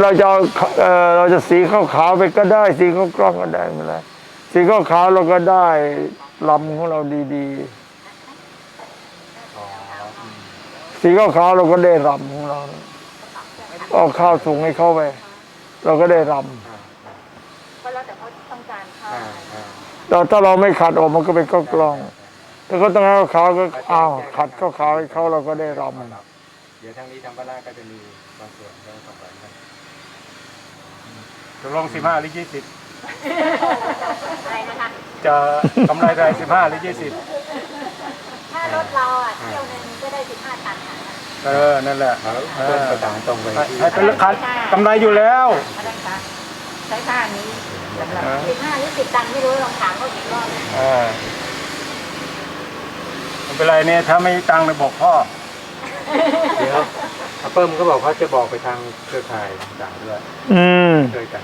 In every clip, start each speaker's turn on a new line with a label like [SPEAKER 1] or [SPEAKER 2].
[SPEAKER 1] เป็
[SPEAKER 2] นไรเราจะเอาเอ่อเราจะสีขาวๆไปก็ได้ สีขาวกล้องก็ได้ไม่เป็นไรสีขาวๆเราก็ได้ลำของเราดี
[SPEAKER 3] อ๋ออืม
[SPEAKER 2] ๆสีขาวๆเราก็ได้ลำของเราเอาข้าวถุงให้เข้าไป เราก็ได้ล
[SPEAKER 3] อ่า
[SPEAKER 1] ก็แล้วแต่เขาต้องการข้าว
[SPEAKER 3] อ่าอ่าำ
[SPEAKER 2] เราถ้าเราไม่ขัดออกมันก็เป็นข้าวกล้องถ้าเขาต้องให้ขาวก็อ้าวขัดข้าวขาวให้เขาเราก็ได้ลำ
[SPEAKER 3] เดี๋ยวทางนี้ทางบ้านล่างก็จะมีบางส่วนก็ส่งไปกัน
[SPEAKER 4] ตกลงสิบห้าหรือยี่สิบ
[SPEAKER 1] อะไรนะคะ
[SPEAKER 4] จะกำไรได้สิบห้าหรือยี่สิบ
[SPEAKER 1] ถ้ารถเราอะเที่ยวหนึงก็ได้สิบห้าตันค่ะ
[SPEAKER 4] เออนั่นแหละ
[SPEAKER 3] เขาเพิ่มประสานตรงไป
[SPEAKER 4] ให้
[SPEAKER 3] ที่
[SPEAKER 4] ให้เป็นราคากำไรอยู่แล้ว
[SPEAKER 1] อะไรคะใช้ค่านี้สำหรับ
[SPEAKER 4] เออ
[SPEAKER 1] สิบห้าหรือสิบตันไม่รู้ลองถามเขาอีกรอบ
[SPEAKER 4] เออไม่เป็นไรเนี่ยถ้าไม่มีตังค์ไปบอกพ่อ
[SPEAKER 3] เดี๋ยว อาเปิ้มก็บอกเขาจะบอกไปทางเครือข่ายต่างๆด้วย
[SPEAKER 2] อืม
[SPEAKER 3] ช่วยกัน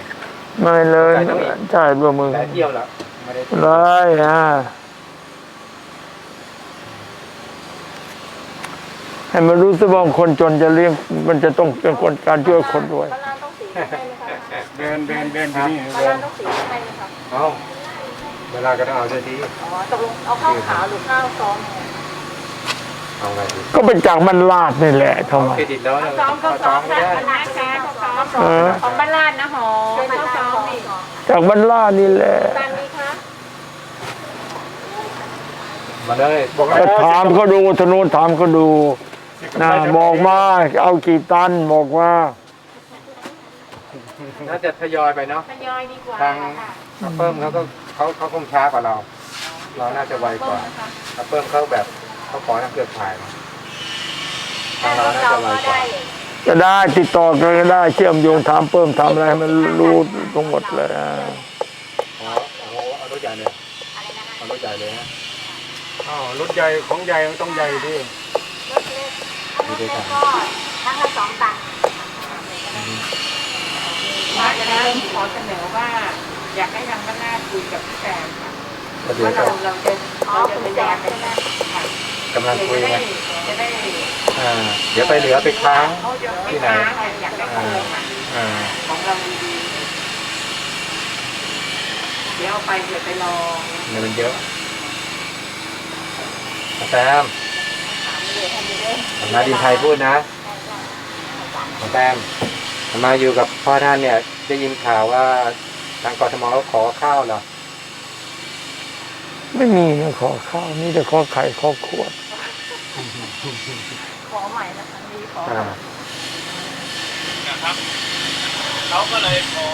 [SPEAKER 2] ไม่เลยใช่ร่วมมือ
[SPEAKER 3] หลายเที่ยวแล้วไม่ได้
[SPEAKER 2] ได้ฮะให้มันรู้สึกว่าคนจนจะเลี้ยง มันจะต้องเป็นคนการช่วยคนด้วย
[SPEAKER 1] บ้านล่างต้องสีใช่ไหมคะ
[SPEAKER 4] เดินเดินเดินไปนี่
[SPEAKER 1] บ้าน
[SPEAKER 4] เดิ
[SPEAKER 1] ล่านงต้องสีใช่ไหมคะ
[SPEAKER 3] เอาเวลาก็ต้องเอาเสียที
[SPEAKER 1] อ๋อตกลงเอาข้าวขาวหรือข้าวซ้อม
[SPEAKER 3] เอาไงดี
[SPEAKER 2] ก็เป็นจากมันลาดนี่แหละทำไม
[SPEAKER 3] เครดิตแล้วเนี่ย
[SPEAKER 1] ซ้อมก็
[SPEAKER 3] เอา
[SPEAKER 1] ซ้
[SPEAKER 3] ซ้
[SPEAKER 1] อ
[SPEAKER 3] อ
[SPEAKER 1] ม
[SPEAKER 3] ม
[SPEAKER 1] ค่ะ
[SPEAKER 3] ก็ได้
[SPEAKER 1] คณะแกก็ซ้อม
[SPEAKER 2] เออ
[SPEAKER 1] ของบ้านลาดนะหอมข้าวซ้อมนี่
[SPEAKER 2] จากมันลาดนี่แหละ
[SPEAKER 1] ตันนี้คะ
[SPEAKER 3] มาเลยบอก
[SPEAKER 2] ก็ถามเขาดูธนูถามเขาดูนะบอกมาเอากี่ตันบอกว่า
[SPEAKER 3] น่าจะทยอยไปเนาะ
[SPEAKER 1] ทยอยดีกว่า
[SPEAKER 3] ทาง
[SPEAKER 1] ค่ะ
[SPEAKER 3] อาเปิ้มเขาก็เขาเขาคงช้ากว่าเรา เราน่าจะไวกว่าอาเปิ้มเขาแบบ เขาขอทางเครือข่ายมาทางเราน่าจะไวกว่า
[SPEAKER 2] จะได้ติดต่อกันก็ได้เชื่อมโยงถามเพิ่มทำอะไรให้มันรู้ตรงหมดเลยอ่า
[SPEAKER 3] อ๋อโอ้โหเอารถใหญ่เลย
[SPEAKER 1] อะไรนะคะ
[SPEAKER 3] เอารถใหญ่เลยฮะ
[SPEAKER 4] อ้าวรถใหญ่ของใหญ่มันต้องใหญ่ดิ
[SPEAKER 1] รถเล็กรถเล็กก็ทั้งละสองตันว่าจะเริ่มขอเสนอว่า อยากให้ทางบ้านนาคุยกับพี่แซมค่ะ
[SPEAKER 3] ก็เดี๋ยว
[SPEAKER 1] ว่า
[SPEAKER 3] จะ
[SPEAKER 1] เราเราจะเราจะพยายามไปได้ค่ะ
[SPEAKER 3] กำลังคุย
[SPEAKER 1] จะ
[SPEAKER 3] ไง
[SPEAKER 1] ได้จะได้
[SPEAKER 3] อ่าเดี๋ยวไปเหลือไปค้าง
[SPEAKER 1] เขาจะไม่
[SPEAKER 3] ที่ไหน
[SPEAKER 1] ค้างอะอยากได้เพิ่มอะ
[SPEAKER 3] อ่า
[SPEAKER 1] ของเราดีๆเดี๋ยวเอาไปเดี๋ยวไปลอง
[SPEAKER 3] เงินมันเยอะอาแซม
[SPEAKER 1] ถามเลยให้เลย
[SPEAKER 3] สำนักดินไทยพูดนะอาแซมมาอยู่กับพ่อท่านเนี่ยได้ยินข่าวว่าทางกทมเขาขอข้าวเหรอ
[SPEAKER 2] ไม่มีนะขอข้าวมีแต่ขอไข่ขอขวด
[SPEAKER 1] ขอใหม่นะคะมีขอ
[SPEAKER 3] อ่า
[SPEAKER 5] นะครับเขาก็เลยขอ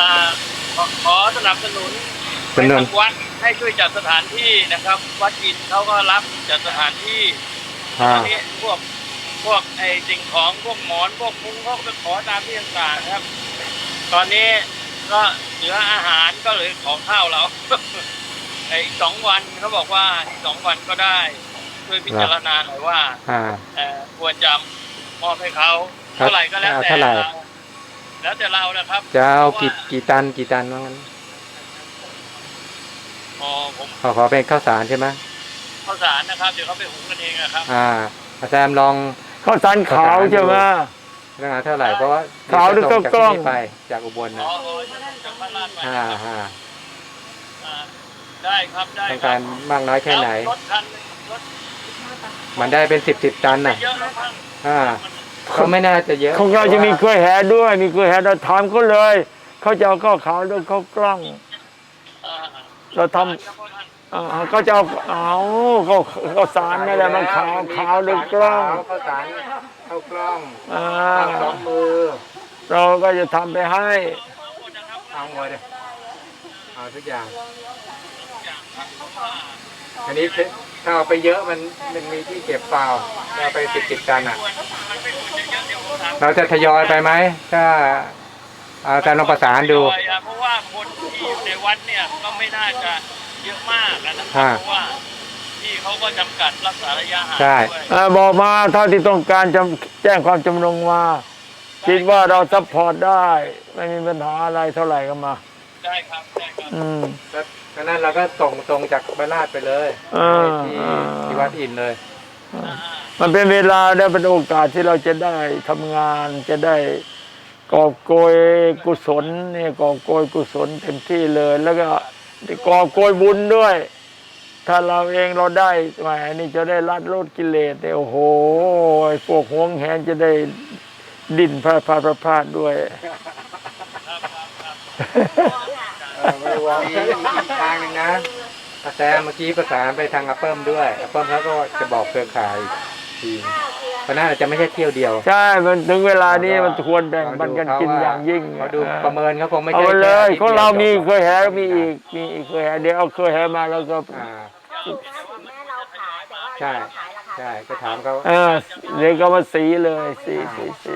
[SPEAKER 5] อ่าขอขอสนับสนุน
[SPEAKER 3] เป็นเงิน
[SPEAKER 5] ทางวัดให้ช่วยจัดสถานที่นะครับ วัดอินเขาก็รับจัดสถานที่
[SPEAKER 3] อ่า
[SPEAKER 5] อันนี้พวกพวกไอ้สิ่งของพวกหมอนพวกมุ้งเขาก็ไปขอตามที่ต่างๆครับ ตอนนี้ก็เหลืออาหารก็เลยขอข้าวเรา ไอ้อีกสองวันเขาบอกว่าอีกสองวันก็ได้ ช่วยพิจารณาหน่อยว่า
[SPEAKER 3] อ่า
[SPEAKER 5] เอ่อควรจะมอบให้เขาเท่าไหร่ก็แล้วแต่
[SPEAKER 3] เท่าไหร่
[SPEAKER 5] เราแล้วแต่เรานะครับ
[SPEAKER 3] จะเอากี่
[SPEAKER 5] พระว่
[SPEAKER 3] กี่ตันกี่ตันว่างั้น
[SPEAKER 5] อ๋อผม
[SPEAKER 3] ขอขอเป็นข้าวสารใช่ไหม
[SPEAKER 5] ข้าวสารนะครับ เดี๋ยวเขาไปหุงกันเองนะครับ
[SPEAKER 3] อ่าอาแซมลอง
[SPEAKER 2] ข้าวสารขาวใช่ไหม
[SPEAKER 3] เรื่องเท่าไหร่เพราะว่า
[SPEAKER 2] ขาวหรือ
[SPEAKER 3] เดี๋ยจะส่
[SPEAKER 2] กล้อง
[SPEAKER 3] จากที่นี่ไปจากอุบล
[SPEAKER 5] อ๋
[SPEAKER 3] นะ
[SPEAKER 5] อโอ้ยจากบ้านลาดไป
[SPEAKER 3] อ่าอ่า
[SPEAKER 5] อ่าได้ครับได้
[SPEAKER 3] ต้อง
[SPEAKER 5] ค
[SPEAKER 3] การ
[SPEAKER 5] รับ
[SPEAKER 3] มากน้อยแค่ไหน
[SPEAKER 5] แล้วรถคันหนึ่งรถ
[SPEAKER 3] มันได้เป็นสิบสิบตัน
[SPEAKER 5] ไม่
[SPEAKER 3] น่ะ
[SPEAKER 5] เยอะนะครับ
[SPEAKER 3] อ่าเขาไม่น่าจะเยอะ
[SPEAKER 2] ของเราจะมีกล้วยแห่ด้วย มีกล้วยแห่เราถามเขาเลย เขาจะเอาข้าวขาวด้วยข้าวกล้อง
[SPEAKER 5] อ่า
[SPEAKER 2] เราทำ อ่าเขาจะเอาเอาเขาเขาสารนี่แหละมันขาวขาวด้วยกล้อง
[SPEAKER 3] ข้าวสารข้าวกล้อง
[SPEAKER 2] อ่า
[SPEAKER 3] ข้าวสองมือ
[SPEAKER 2] เราก็จะทำไปให้
[SPEAKER 3] เอาหมดเลยเอาทุกอย่าง อันนี้ถ้าเอาไปเยอะมันมันมีที่เก็บเปล่าเอาไปสิบสิบตันอะ
[SPEAKER 5] มันไม่ควรจะเยอะเดี๋ยวผมถาม
[SPEAKER 3] เราจะทยอยไปไหมถ้าเอาแต่ลองประสานดู
[SPEAKER 5] เพราะว่าคนที่อยู่ในวัดเนี่ยก็ไม่น่าจะเยอะมากนะค
[SPEAKER 3] อ่า
[SPEAKER 5] รับเพราะว่าที่เขาก็จำกัดรักษาระยะห่าง
[SPEAKER 3] ใช่
[SPEAKER 5] ด้วย
[SPEAKER 2] อ่าบอกมาเท่าที่ต้องการจะแจ้งความจำนงมาคิดว่าเราซัพพอร์ตได้ ไม่มีปัญหาอะไรเท่าไหร่ก็มา
[SPEAKER 5] ใช่ครับใช่ครับ
[SPEAKER 2] อืม
[SPEAKER 3] แล้วฉะนั้นเราก็ส่งตรงจากบรรลาดไปเลย
[SPEAKER 2] อ่า
[SPEAKER 3] ไปที่
[SPEAKER 2] อ่า
[SPEAKER 3] ที่วัดอินเลย
[SPEAKER 2] มันเป็นเวลาและเป็นโอกาสที่เราจะได้ทำงานจะได้กอบโกยกุศลเนี่ยกอบโกยกุศลเต็มที่เลย แล้วก็กอบโกยบุญด้วย ถ้าเราเองเราได้แหมนี่จะได้ลัดลดกิเลสเนี่ยโอ้โหไอ้พวกหวงแหนจะได้ดิ้นพลาดพลาดพลาดพลาดด้วย
[SPEAKER 3] เออ ไม่วางมีอีกทางหนึ่งนะอาแซมเมื่อกี้ประสานไปทางอัปเปิลด้วยอัปเปิลเขาก็จะบอกเครือข่ายอีกทีเพราะน่าจะไม่ใช่เที่ยวเดียว
[SPEAKER 2] ใช่มันถึงเวลานี้มันควรแบ่งปันกันกินอย่างยิ่ง
[SPEAKER 3] เขาดูประเมินเขาคงไม่
[SPEAKER 2] เอา
[SPEAKER 3] ใช่
[SPEAKER 2] ไปเลย
[SPEAKER 3] แค่
[SPEAKER 2] ของเรามี
[SPEAKER 3] ที่
[SPEAKER 2] เคยแหมีอีกมีอีกเคยแหเดี๋ยวเอาเคยแหมาแล้วก็
[SPEAKER 3] อ่า
[SPEAKER 6] ถึงแม้เราขายแต่ว่า
[SPEAKER 3] ใช่
[SPEAKER 6] เราขายราคา
[SPEAKER 3] ใช่ก็ถามเขา
[SPEAKER 2] เออเดี๋ยวก็มาสีเลยสีสีสี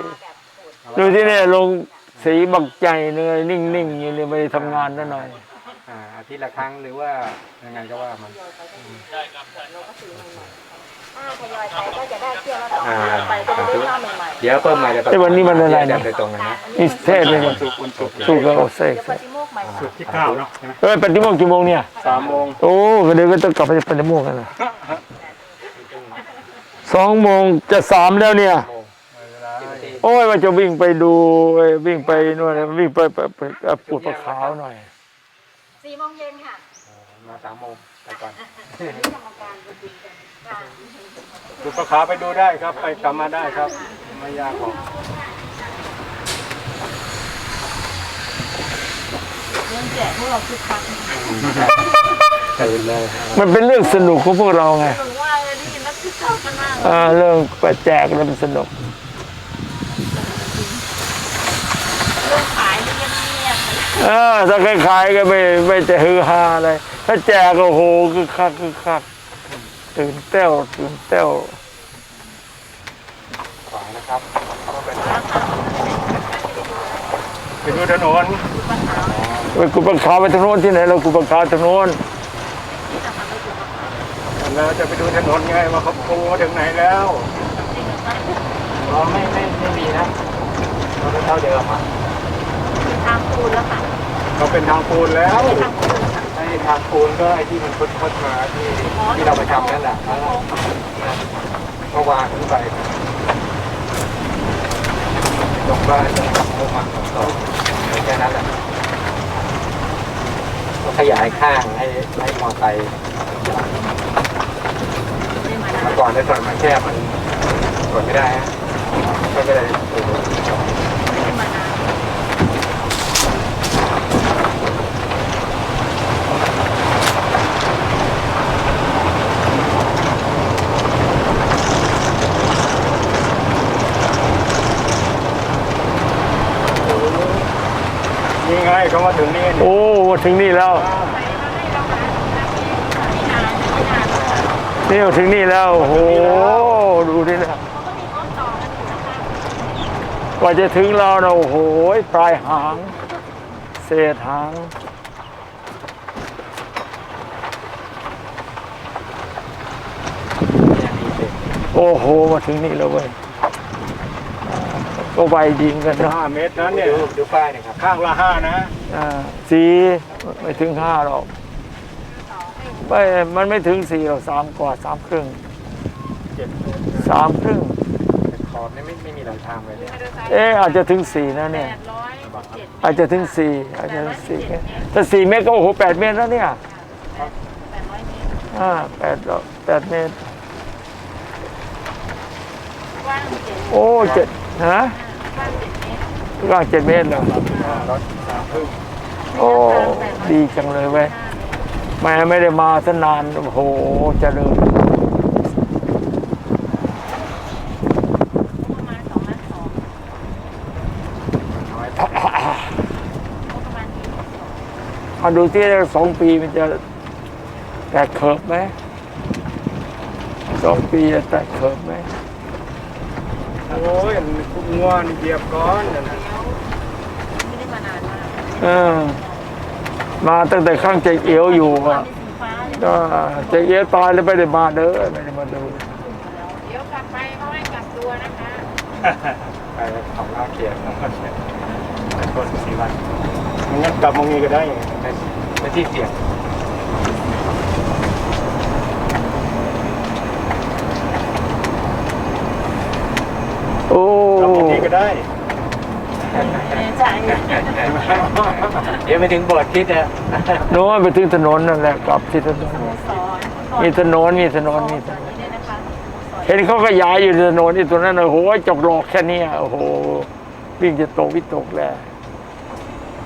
[SPEAKER 2] ดูที่เนี่ยลง สีบักใจเนื้อนิ่งๆอย่างนี้ไม่ได้ทำงานนั่นหน่อย
[SPEAKER 3] อ่าอาทิตย์ละครั้งหรือว่ายังไงก็ว่ามัน
[SPEAKER 6] ถ้าทยอยไปก็จะได้เที่ยวละสอง
[SPEAKER 3] อ่า
[SPEAKER 6] ไปก็จะได้ข้าวใหม่
[SPEAKER 3] เดี๋ยวเพิ่มมาจะ
[SPEAKER 2] ไอ้วันนี้มันอะไร
[SPEAKER 3] เดี๋
[SPEAKER 2] เนี่ย
[SPEAKER 3] ยวโดยตรงเลยนะ
[SPEAKER 2] นี่เทศเลยเนี่ย
[SPEAKER 4] สุกวันศุกร์
[SPEAKER 2] สู้กับโอเซ่
[SPEAKER 6] ๆเดี๋ยวปฏิโมกข์ใหม่
[SPEAKER 4] ศุกร์ที่เก้าเนาะใช่ไหม
[SPEAKER 2] เอ้ยปฏิโมกข์กี่โมงเนี่ย
[SPEAKER 4] สามโมง
[SPEAKER 2] โอ้ก็เดี๋ยวก็ต้องกลับไปปฏิโมกข์กันนะสองโมงจะสามแล้วเนี่ย
[SPEAKER 4] เวลา
[SPEAKER 2] โอ้ยว่าจะวิ่งไปดูเอ้ยวิ่งไปนู่นวิ่งไปไปไปไปปูดปลาขาวหน่อย
[SPEAKER 6] สี่โมงเย็นค่ะ
[SPEAKER 3] มาสามโมงไปก่อน
[SPEAKER 6] นี่กรรมการประชุมกันค่ะ
[SPEAKER 4] ดูปลาขาวไปดูได้ครับ ไปกลับมาได้ครับไม่ยากหรอก
[SPEAKER 6] เรื่องแจกพวกเราคึกคัก
[SPEAKER 3] ตื่นเลย
[SPEAKER 2] มันเป็นเรื่องสนุกของพวกเราไง
[SPEAKER 6] ถึงว่าเลยได้ยินแล้วคึกคักกันมาก
[SPEAKER 2] อ่าเรื่องไปแจกแล้วมันสนุก
[SPEAKER 6] เรื่องขายนี่เงียบๆ
[SPEAKER 2] เออถ้าขายๆก็ไม่ไม่จะฮือฮาอะไรถ้าแจกก็โหคือคักคือคักตื่นเต้วตื่นเต้ว
[SPEAKER 3] ขวานะครับเขาก็เป็น
[SPEAKER 4] ไปดูถนน
[SPEAKER 2] ไปกุปลาขาวไปทางโน้นที่ไหนเรากุปลาขาวทางโน้น
[SPEAKER 4] แล้วจะไปดูถนนไงว่าเขาปูมาถึงไหนแล้ว
[SPEAKER 3] อ๋อไม่ไม่ไม่มีนะเราก็เท่าเดิมอะ
[SPEAKER 6] ทางปูนแล้วค่ะ
[SPEAKER 4] เราเป็นทางปูนแล้ว
[SPEAKER 6] ทางปูนค่ะ
[SPEAKER 3] ไอ้ทางปูนก็ไอ้ที่มันพุดพุดมาที่ที่เราไปทำนั่นแหละแล้วก็เมื่อวานขึ้นไปตรงบ้านตรงกับโมมันตรงต่อแค่นั้นแหละก็ขยายข้างให้ให้มอไซค์
[SPEAKER 6] ได้มานะ
[SPEAKER 3] เมื่อก่อนในซอยมันแคบมันกดไม่ได้ฮะก็เลยโอ้โห
[SPEAKER 6] ได้มานะ
[SPEAKER 4] นี่ไงเขามาถึงนี่
[SPEAKER 2] โอ้มาถึงนี่แล้วนี่มาถึงนี่แล้วโอ้โหดูดินะกว่าจะถึงเรานะโอ้โหปลายหาง เศษหางโอ้โห มาถึงนี่แล้วเว้ย ก็ไวยิงกันเนอะ
[SPEAKER 4] ห้าเมตรนั้นเนี่ย
[SPEAKER 3] ดูดูป้ายหนะครับ
[SPEAKER 4] ข้างละห้านะ
[SPEAKER 2] อ่าสีไม่ถึงห้าหรอกไม่มันไม่ถึงสี่หรอกสามกว่าสามครึ่ง
[SPEAKER 3] เจ็ด
[SPEAKER 2] สามครึ่ง
[SPEAKER 3] ขอบนี่ไม่ไม่มีหลังทางเลยเนี่ย
[SPEAKER 2] เอ๊ะอาจจะถึงสี่นะเนี่ย
[SPEAKER 6] ร้อยเจ็ด
[SPEAKER 2] อาจจะถึงสี่อาจจะถึงสี่ถ้าสี่เมตรก็โอ้โหแปดเมตรแล้วเนี่ย
[SPEAKER 6] แปดร้อยเมตร
[SPEAKER 2] อ่าแปดแปดเมตร
[SPEAKER 6] กว้างเจ็ด
[SPEAKER 2] โอ้เจ็ดฮะ
[SPEAKER 6] กว้างเจ็ดเมตร
[SPEAKER 2] กว้างเจ็ดเมตรเหรอโอ้ดีจังเลยเว้ยแม่ไม่ได้มาสนาน โอ้โหเจริญ
[SPEAKER 6] ประมาณสองล้านสอง
[SPEAKER 3] น้อย
[SPEAKER 6] มาณนี้
[SPEAKER 2] เอาดูที่สองปีมันจะแตกเขิบไหมสองปีจะแตกเขิบไหม
[SPEAKER 4] โอ้ยคุณงัวนี่เหยียบก้อนนั่นน่ะ
[SPEAKER 6] ไม่ได้มานานมาก
[SPEAKER 2] เออมาตั้งแต่ข้างใจเอียวอยู่
[SPEAKER 6] ตอน
[SPEAKER 2] อะ
[SPEAKER 6] นี้สีฟ้าเลย
[SPEAKER 2] ก็ใจเอียวตายแล้วไม่ได้มาเด้อไม่ได้มาดู
[SPEAKER 1] เดี๋ยวกลับไปเขาให้กลับตัวนะคะ
[SPEAKER 3] ไปของลาเขียนแล้วก็เขียน
[SPEAKER 4] คนสี่วันมันงั้นกลับมางี้ก็ได้
[SPEAKER 3] ในในที่เสี่ยง
[SPEAKER 2] โอ้
[SPEAKER 4] กลับมางี้ก็ได้
[SPEAKER 6] ในใจ
[SPEAKER 3] เดี๋ยวไปถึงโบสถ์คิดนะ
[SPEAKER 2] โน้นไปถึงถนนนั่นแหละกลับที่ถนน
[SPEAKER 6] สอน
[SPEAKER 2] มีถนนมีถนนมีถนน
[SPEAKER 6] เนี่ยนะคะ
[SPEAKER 2] เห็นเขาก็ย้ายอยู่ถนนที่ตรงนั้นโอ้โหจกหลอกแค่เนี้ยโอ้โหวิ่งจะตกวิตกแล้ว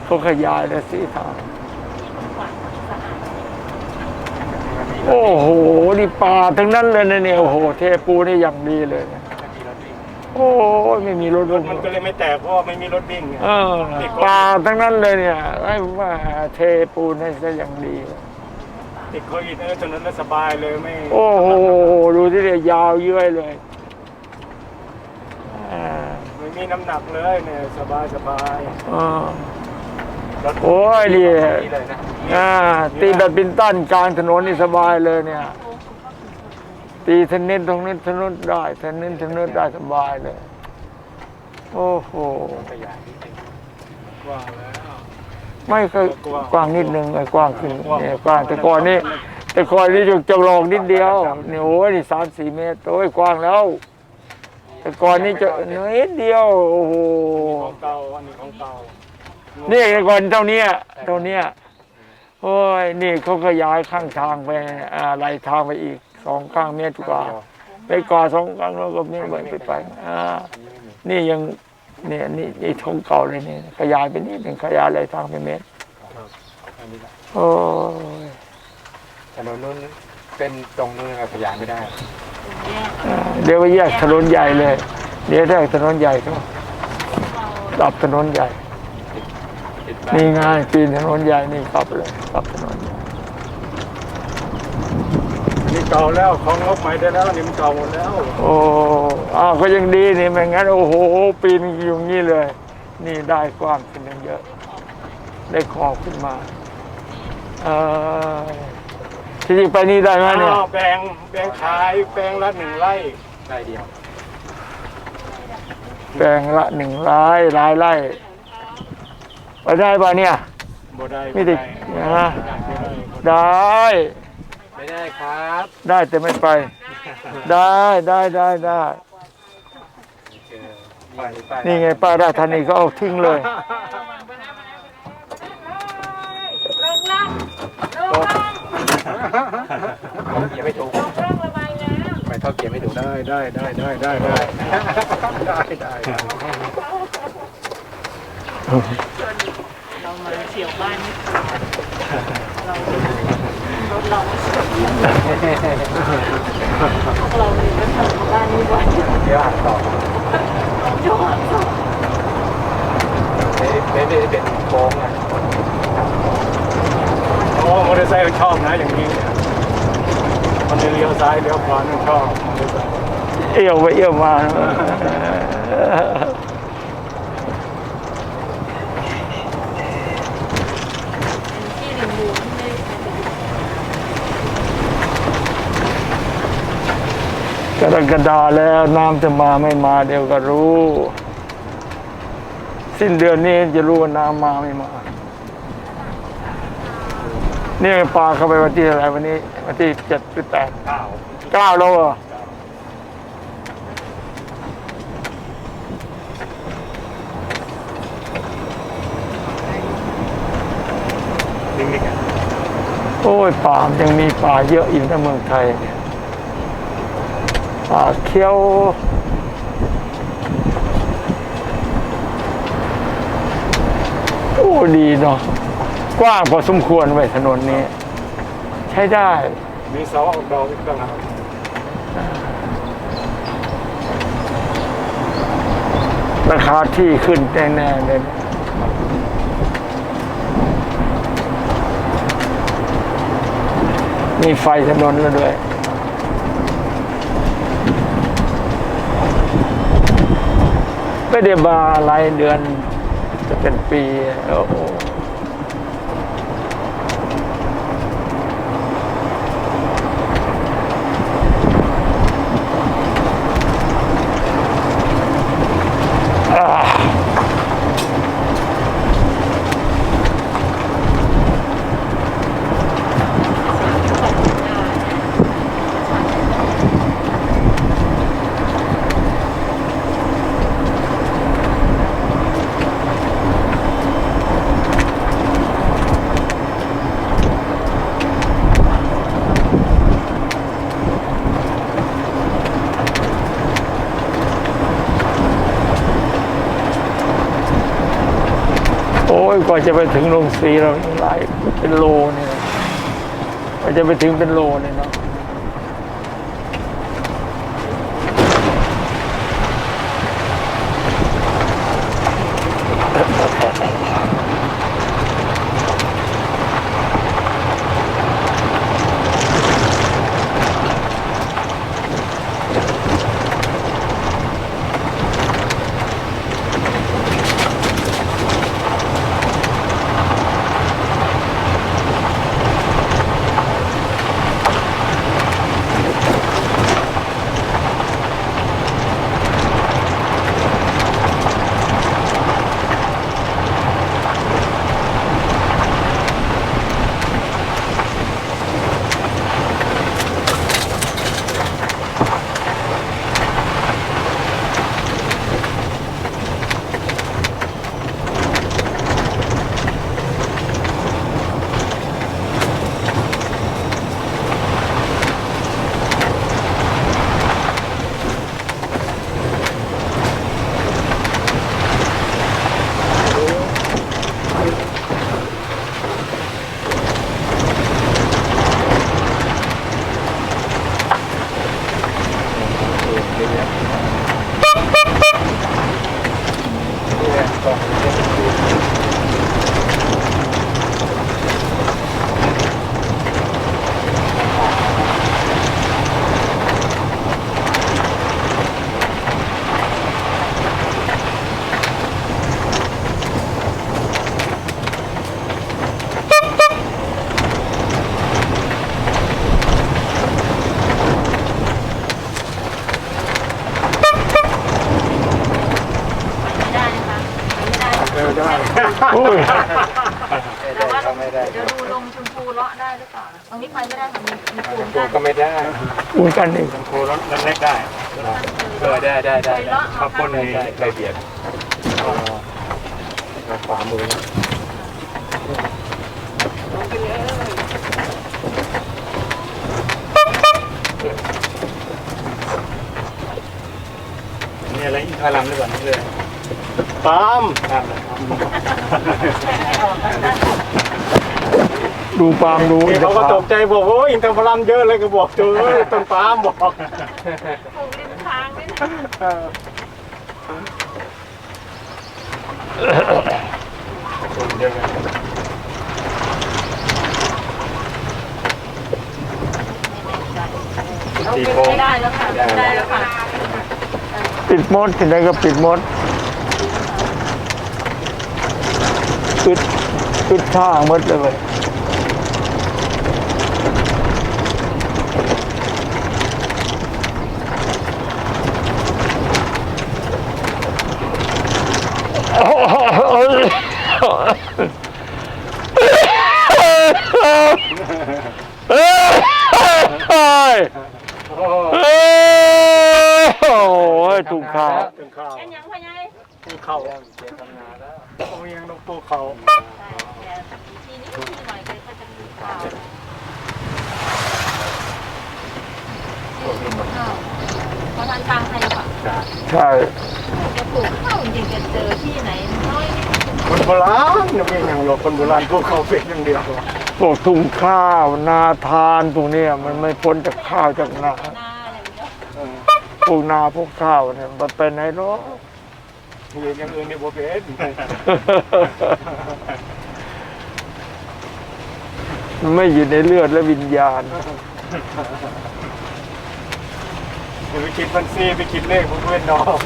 [SPEAKER 2] เขาขยายแล้วสิทางโอ้โหนี่ป่าทั้งนั้นเลยนะเนี่ยโอ้โห เทปูนี่อย่างดีเลยนะ โอ้ยไม่มีรถ
[SPEAKER 4] ร
[SPEAKER 2] วิ่
[SPEAKER 4] ถ
[SPEAKER 2] ง
[SPEAKER 4] มันก็เลยไม่แตกเพราะว่าไม่มีรถวิ่งไง
[SPEAKER 2] เออป่าทั้งนั้นเลยเนี่ยไอ้ว่าเทปูนี่ก็อย่างดีเลย
[SPEAKER 4] ติดโควิดเออถนนนั้นสบายเลยไม่
[SPEAKER 2] โอ้โหดูที่เนี่ยยาวเยื่อยเลยอ่า
[SPEAKER 4] ไม่มีน้ำหนักเลยเนี่ยสบายสบาย
[SPEAKER 2] อ่า
[SPEAKER 4] รถ
[SPEAKER 2] โอ้ยดี
[SPEAKER 3] นี่เลยนะ
[SPEAKER 2] อ่าตีแบดมินตันกลางถนนนี่สบายเลยเนี่ย ตีเทนนิสตรงนี้ถนนได้เทนนิสถนนได้สบายเลย โอ้โห
[SPEAKER 3] ขยายนิดนึง
[SPEAKER 4] กว้างแล้ว
[SPEAKER 2] ไม่เคยกว้างนิดนึงไอ้กว้างขึ้นเนี่ยกว้างแต่ก่อนนี่แต่ก่อนนี่จะจะลองนิดเดียวเนี่ยโอ้ยนี่สามสี่เมตรโอ้ยกว้างแล้ว แต่ก่อนนี่จะนิดเดียวโอ้โห
[SPEAKER 4] ของเก่าอันนี้ของเก่า
[SPEAKER 2] นี่แต่ก่อนเท่านี้เท่านี้โอ้ยนี่เขาก็ย้ายข้างทางไปอ่าไหลทางไปอีก สองข้างเมตรกว่าไปก่อสองข้างแล้วก็นี่ไปไปไปอ่านี่ยังเนี่ยนี่นี่ทงเก่าเลยนี่ขยายไปนิดหนึ่งขยายไหลทางไปเมตร
[SPEAKER 3] อันนี้แหละ
[SPEAKER 2] โอ้ย
[SPEAKER 3] ถนนนู้นเป็นตรงนู้นขยายไม่ได้
[SPEAKER 2] อ่าเดี๋ยวไปแยกถนนใหญ่เลย เดี๋ยวได้ถนนใหญ่ก็ตับถนนใหญ่
[SPEAKER 3] ติดบ้าน
[SPEAKER 2] นี่ไงปีนถนนใหญ่นี่กลับเลยกลับถนนใหญ่
[SPEAKER 4] อันนี้ เก่าแล้วของงบใหม่ได้แล้วอันนี่มันเก่าหมดแล้ว
[SPEAKER 2] โอ้อ้าวก็ยังดีนี่ไม่งั้นโอ้โหปีนอยู่อย่างนี้เลย นี่ได้กว้างขึ้นตั้งเยอะ ได้ขอบขึ้นมาเออที่จริงไปนี่ได้ไหมเนี่ย
[SPEAKER 4] อ้าวแบ่งแบ่งขายแบ่งละหนึ่งไร่
[SPEAKER 3] ได้เดียว
[SPEAKER 2] แปลงละหนึ่งร้ายรายไร่ไปได้ป่ะเนี่ย
[SPEAKER 4] บ่ได้
[SPEAKER 2] ไม่ได้
[SPEAKER 4] บ่
[SPEAKER 2] นะ
[SPEAKER 4] ได้
[SPEAKER 2] ได้
[SPEAKER 3] ไม่ได้ครับ
[SPEAKER 2] ได้แต่ไม่ไป ได้ได้ได้ได้
[SPEAKER 3] ไปไป
[SPEAKER 2] นี่ไงป้าราชธานีก็เอาทิ้งเลย
[SPEAKER 6] ลงล่างลงล่าง
[SPEAKER 3] เขียนไม่ถูก
[SPEAKER 6] เครื่องระบายน้ำ
[SPEAKER 3] ไปเท่าเขียนไม่ถูก
[SPEAKER 4] ได้ได้ได้ได้ได้ได้ได้ได้
[SPEAKER 6] เรามาเฉียวบ้านนี่เรา รถเราไม่สวยเราเลยก็ทำบ้านนี้ไว้
[SPEAKER 3] เดี๋ยวอ่านต่อ
[SPEAKER 6] จอด
[SPEAKER 3] ไม่ไม่ได้เป็นโค้งอะ
[SPEAKER 4] โอ้มอเตอร์ไซค์มันชอบนะอย่างนี้เนี่ยมันจะเลี้ยวซ้ายเลี้ยวขวามันชอบมอเตอร์ไซค์
[SPEAKER 2] เอี่ยวไปเอี่ยวมา
[SPEAKER 6] ที่ริมบูนไม่ได้
[SPEAKER 2] กรกฎาแล้วน้ำจะมาไม่มาเดี๋ยวก็รู้ สิ้นเดือนนี้จะรู้ว่าน้ำมาไม่มานี่ปลาเข้าไปวันที่อะไรวันนี้วันที่เจ็ดหรือแปด
[SPEAKER 4] เก้า
[SPEAKER 2] เก้าแล้วเหรา
[SPEAKER 4] อะ
[SPEAKER 2] โอ้ยป่ามันยังมีป่าเยอะอีกในเมืองไทยเนี่ย เขียวโอ้ดีเนาะกว้างพอสมควรไว้ถนนนี้ ใช้ได้
[SPEAKER 4] มีเสาออกดอกอีกต่างหาก
[SPEAKER 2] ราคาที่ขึ้นแน่ๆเลยนะมีไฟถนนแล้วด้วย ไม่ได้มาหลายเดือนจะเป็นปีโอ้โกว่าจะไปถึงโรงสีเราหลายเป็นโลเนี่ยกว่าจะไปถึงเป็นโลเนี่ยเนาะ อะ
[SPEAKER 6] ไรอิน
[SPEAKER 4] ทารัมหรือเปล่านี่เลยปาล์ม
[SPEAKER 2] ดูปาล์มดู
[SPEAKER 4] นี่เขาก็ตกใจบอกว่าอินทารัมเยอะเลยก็บอกเจอต้นปาล์มบอก
[SPEAKER 6] ปลูกริมทางด้วยนะ
[SPEAKER 4] คนเยอะ
[SPEAKER 6] เอาเป็นไม่ได้แล้วค่ะไม่ได้แล้วค่ะ
[SPEAKER 2] ปิดมดที่ไหนก็ปิดมดปิดปิดท่าหมดเลย เอ้ยเอ้ยโอ้ยถูกข่าว
[SPEAKER 4] ถึงข้าว
[SPEAKER 6] เป็นยังพะไง
[SPEAKER 4] ปลูกเขาเขายังต้องปลูกเขา
[SPEAKER 6] ใช่แต่ทีนี้ทีหน่อยก็จะมีข่าวข้าวเพราะทานตังให้ค่ะ
[SPEAKER 2] ใช่
[SPEAKER 6] จะปลูกข้าวจริงๆจะเจอที่ไหนน้อยนิด
[SPEAKER 4] คนโบราณยังไม่ยังหรอกคนโบราณปลูกเขาเป็นอย่างเดียว
[SPEAKER 2] พวกทุ่งข้าวนาทานพวกเนี้ยมันไม่พ้นจากข้าวจากนา
[SPEAKER 6] หน้าอย่างเดียว
[SPEAKER 2] พวกนาพวกข้าวเนี่ยมันเป็นไหนหร อก
[SPEAKER 4] อย่างอื่นนี่บ่เป็น
[SPEAKER 2] มันไม่อยู่ในเลือดและวิญญาณ
[SPEAKER 4] อย่าไปคิดมันซีไปคิดเลขพวกเป็นดอก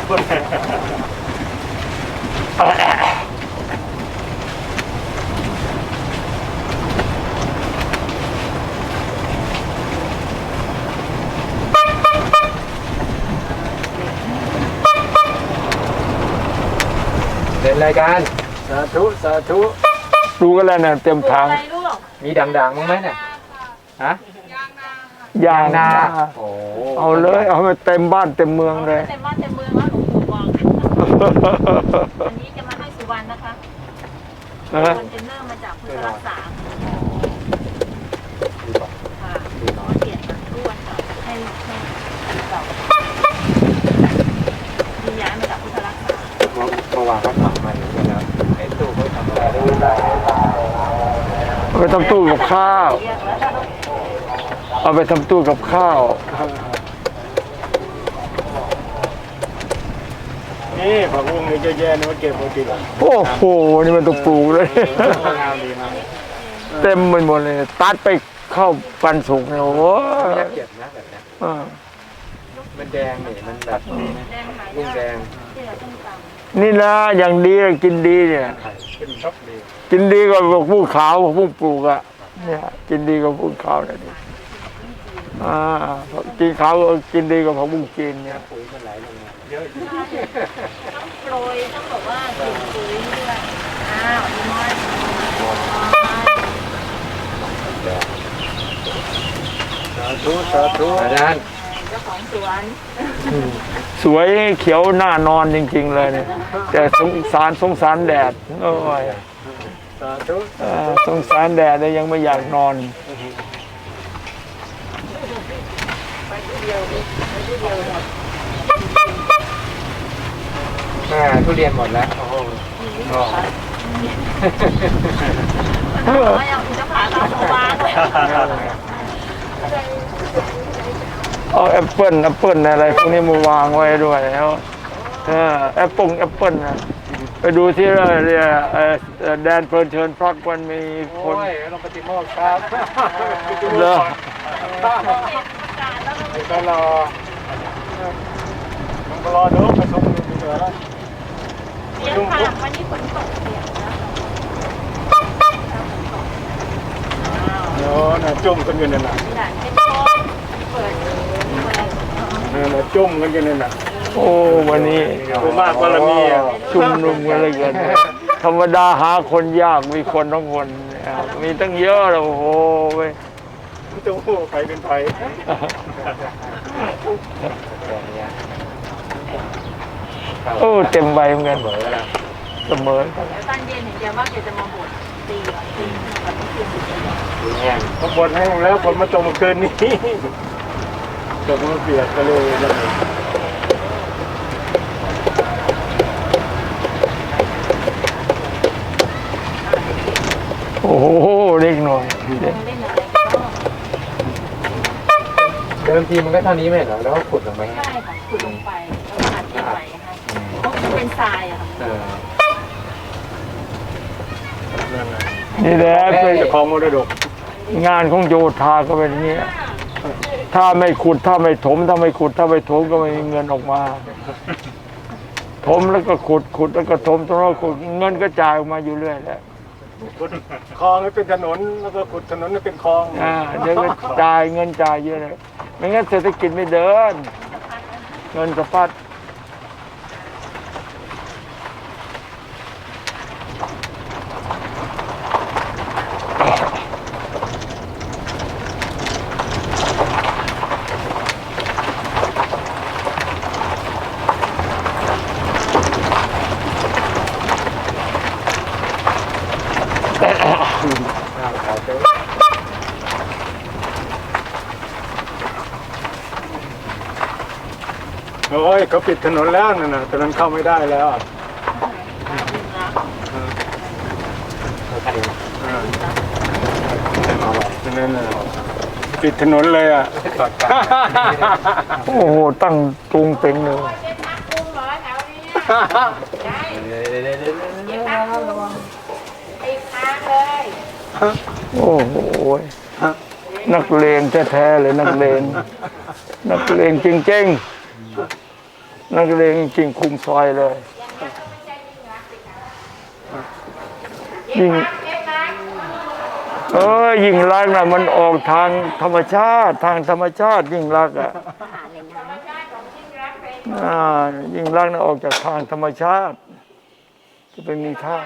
[SPEAKER 3] เล่นรายการ
[SPEAKER 4] สาธุ สาธุ
[SPEAKER 2] ดูกันแล้วเนี่ยเต็ม
[SPEAKER 6] ปลูก
[SPEAKER 2] ทาง
[SPEAKER 6] อะไรลูก
[SPEAKER 3] มีดังๆมั้างไหมเนี่ย ฮะ
[SPEAKER 2] ยางนา
[SPEAKER 3] โอ้
[SPEAKER 2] เอาเลย เอาไปเต็มบ้านเต็มเมืองเลย
[SPEAKER 6] เต็มบ้านเต็มเมืองแล้วหลวงปู่บอกอันนี้จะมาให้สุวรรณนะคะ
[SPEAKER 2] นะฮะ
[SPEAKER 6] คอนเทนเนอร์มาจากพุทธรักษาค่ะขอเปลี่ยนมาทุกวันเสาร์ให้ให้เสาร์ ที่ย้ายมาจากพุทธรักษา
[SPEAKER 3] เมื่อวานเขาทำมาอยู่แล้วไอ้ตู้เขาทำอะไรแล้ว
[SPEAKER 2] เอาไปทำตู้กับข้าว เอาไปทำตู้กับข้าว
[SPEAKER 4] นี่ผักบุ้งนี่เยอะแยะนี่มันเก็บปกติละ
[SPEAKER 2] โอ้โหนี่มันต้องปลูกเลย
[SPEAKER 4] งามดีมาก
[SPEAKER 2] เต็มไปหมดเลย ตัดไปเข้าปันสุกเนี่ยโอ้โห
[SPEAKER 3] ไม่น่าเก็บนะแบบเนี้ย
[SPEAKER 2] อ่า
[SPEAKER 3] มันแดงนี่มันแบบลูกแดง
[SPEAKER 2] นี่นะอย่างดีเลยกินดีเนี่ย
[SPEAKER 4] เป็นช็อกดี
[SPEAKER 2] กินดีกว่าพวกผู้ขาวพวกผู้ปลูกอะเนี่ยกินดีกว่าผู้ขาวนะนี่อ่ากินขาวก็กินดีกว่าผักบุ้งจีนเนี่ย
[SPEAKER 3] ปุ๋ยมันไหลลงมา
[SPEAKER 4] เยอะ
[SPEAKER 6] โปรยต้องบอกว่าเสียงปุ๋ยด้วยอ้าวดีมาก
[SPEAKER 4] สาธุสาธุ
[SPEAKER 3] อาจารย์
[SPEAKER 6] เจ้าของสวน
[SPEAKER 2] สวยเขียวหน้านอนจริง ๆ เลยเนี่ย แต่สงสารสงสารแดดโอ้ย
[SPEAKER 4] สาธุ
[SPEAKER 2] เอ่อสงสารแดดเลยยังไม่อยากนอน
[SPEAKER 3] อ่าทุเรียนหมดแล้วโอ้โหอ๋อ
[SPEAKER 6] ไม่เอาจะพาเราสว่างเลย
[SPEAKER 2] เอาแอปเปิลแอปเปิลอะไรพวกนี้มาวางไว้ด้วยแล้วเออแอปเปิลแอปเปิลนะไปดูที่เรื่องเนี่ยเอ่อเอ่อแดนเพลินเชิญพรักมันมีค
[SPEAKER 3] โอ้
[SPEAKER 2] น
[SPEAKER 3] ยลงปฏิโมกข์ครับ
[SPEAKER 2] เลอ
[SPEAKER 3] ก็รอ
[SPEAKER 4] ต้องรอดูผสมดูดีกว่า
[SPEAKER 6] เลี้ยงปากวันนี้ฝนตกเสียงนะ
[SPEAKER 4] เนาะน่ะจุ่มกันอยู่นั่นน่ะ
[SPEAKER 6] หลานเป็นคนเปิดเปิด
[SPEAKER 4] นั่นน่ะจุ่มกันอยู่นั่นน่ะ
[SPEAKER 2] โอ้วันนี้
[SPEAKER 4] ผู้มากบารมีอะ
[SPEAKER 2] ชุมนุมกันเลยกันธรรมดาหาคนยากมีคนทั้งคนเนี่ยมีตั้งเยอะเลยโอ้โหเว้ย
[SPEAKER 4] ตู้ใครเป็นไผ
[SPEAKER 3] แบบเนี้ย
[SPEAKER 2] โอ้เต็มใบเหมือนกัน
[SPEAKER 3] เบอร์แล้ว
[SPEAKER 2] เสมอกัน
[SPEAKER 6] แล้วตอนเย็นเห็นแกว่าแกจะมาบดตีตีกับที่คืน
[SPEAKER 3] ปุ๋ยแห้ง
[SPEAKER 4] พอบนแห้งแล้วฝนมาตกเมื่อคืนนี้ ตกมาเปียกก็เลยนั่นเอง
[SPEAKER 2] โอ้โหเล็กหน่อย
[SPEAKER 6] เล่นอะไรก็
[SPEAKER 3] เดิมทีมันก็เท่านี้ไม่เหรอแล้วก็ขุดลงไป
[SPEAKER 6] ได้ค่ะขุดลงไปแล้วอัดใหม่ค่ะเขาเป็นทรายอะค่ะ
[SPEAKER 3] เออ
[SPEAKER 4] นั่นน่ะ
[SPEAKER 2] นี่แหละเป็น
[SPEAKER 4] เจ้าของมรดก
[SPEAKER 2] งานของโยธาก็เป็นอย่างนี้ ถ้าไม่ขุดถ้าไม่ถม ถ้าไม่ขุดถ้าไม่ถมก็ไม่มีเงินออกมา ถมแล้วก็ขุดขุดแล้วก็ถมถมแล้วก็ขุดเงินก็จ่ายออกมาอยู่เรื่อยแหละ
[SPEAKER 4] ขุดคลองให้เป็นถนนแล้วก็ขุดถนนให้เป็นคลอง
[SPEAKER 2] อ่าเดี๋ยวก็จ่ายเงินจ่ายเยอะเลยไม่งั้นเศรษฐกิจไม่เดิน เงินสะพัด
[SPEAKER 4] ยเขาปิดถนนแล้วนั่นน่ะถนนเข้าไม่ได้แล้วอะอ่านั่นน่ะปิดถนนเลยอะ
[SPEAKER 3] ตอดกัน
[SPEAKER 2] โอ้โห ตั้งตรุงเต็งเลยโอ้โหนักเลงแท้ๆเลยนักเลงนักเลงจริงๆ นักเลงจริงคุมซอยเลยยิ่งเออยิ่งรักนะมันออกทางธรรมชาติ ทางธรรมชาติ ยิ่งรักอะอ่ายิ่งรักนะออกจากทางธรรมชาติ จะไปมีค่า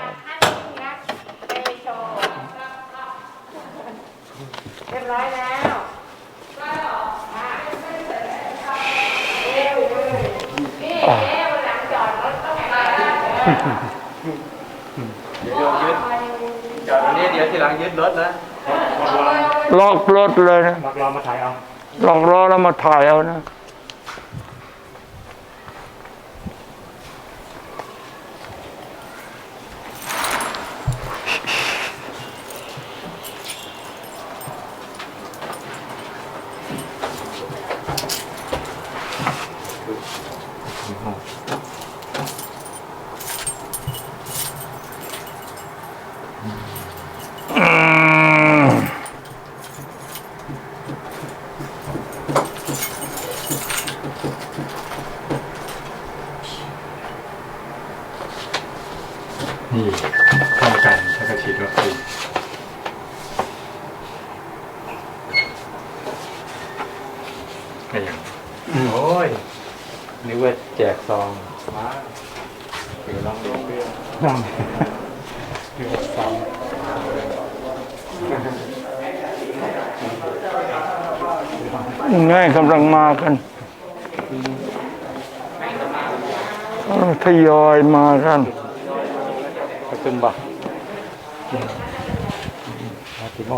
[SPEAKER 1] เรียบร้อยแล้ว
[SPEAKER 3] เดี๋ยวโยมยึดจอดตรงนี้เดี๋ยวทีหลังยึดรถนะ
[SPEAKER 2] ลอกรถเลยนะ
[SPEAKER 4] ล็อกล้อมาถ่ายเอา
[SPEAKER 2] ลอกรอแล้วมาถ่ายเอานะ มากี่
[SPEAKER 3] โ